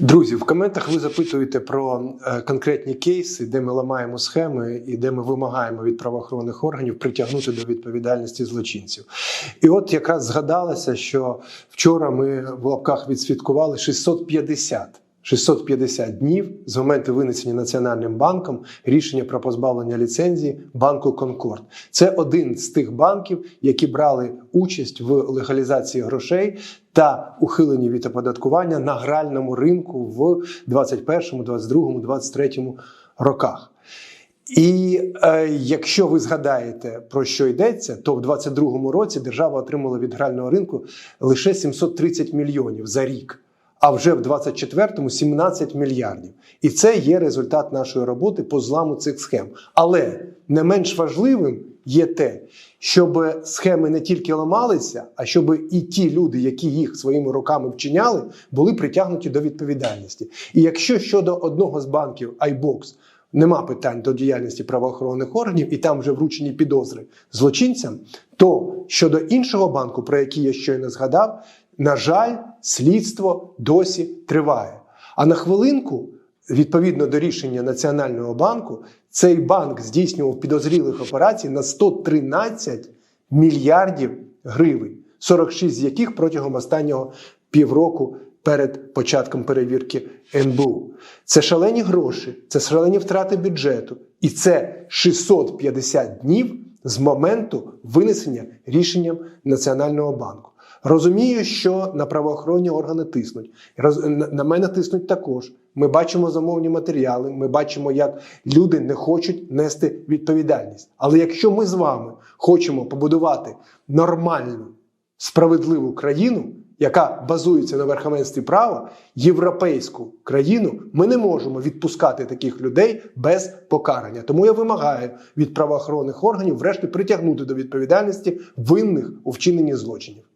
Друзі, в коментах ви запитуєте про е, конкретні кейси, де ми ламаємо схеми і де ми вимагаємо від правоохоронних органів притягнути до відповідальності злочинців. І от якраз згадалося, що вчора ми в лапках відсвяткували 650. 650 днів з моменту винесення Національним банком рішення про позбавлення ліцензії банку Конкорд. Це один з тих банків, які брали участь в легалізації грошей та ухиленні від оподаткування на гральному ринку в 21, 22, 23 роках. І е, якщо ви згадаєте про що йдеться, то в 22-му році держава отримала від грального ринку лише 730 мільйонів за рік. А вже в 24-му 17 мільярдів. І це є результат нашої роботи по зламу цих схем. Але не менш важливим є те, щоб схеми не тільки ламалися, а щоб і ті люди, які їх своїми руками вчиняли, були притягнуті до відповідальності. І якщо щодо одного з банків iBox нема питань до діяльності правоохоронних органів, і там вже вручені підозри злочинцям, то щодо іншого банку, про який я щойно згадав, на жаль, слідство досі триває. А на хвилинку, відповідно до рішення Національного банку, цей банк здійснював підозрілих операцій на 113 мільярдів гривень, 46 з яких протягом останнього півроку перед початком перевірки НБУ. Це шалені гроші, це шалені втрати бюджету, і це 650 днів з моменту винесення рішенням Національного банку. Розумію, що на правоохоронні органи тиснуть. На мене тиснуть також. Ми бачимо замовні матеріали, ми бачимо, як люди не хочуть нести відповідальність. Але якщо ми з вами хочемо побудувати нормальну, справедливу країну, яка базується на верховенстві права, європейську країну, ми не можемо відпускати таких людей без покарання. Тому я вимагаю від правоохоронних органів, врешті, притягнути до відповідальності винних у вчиненні злочинів.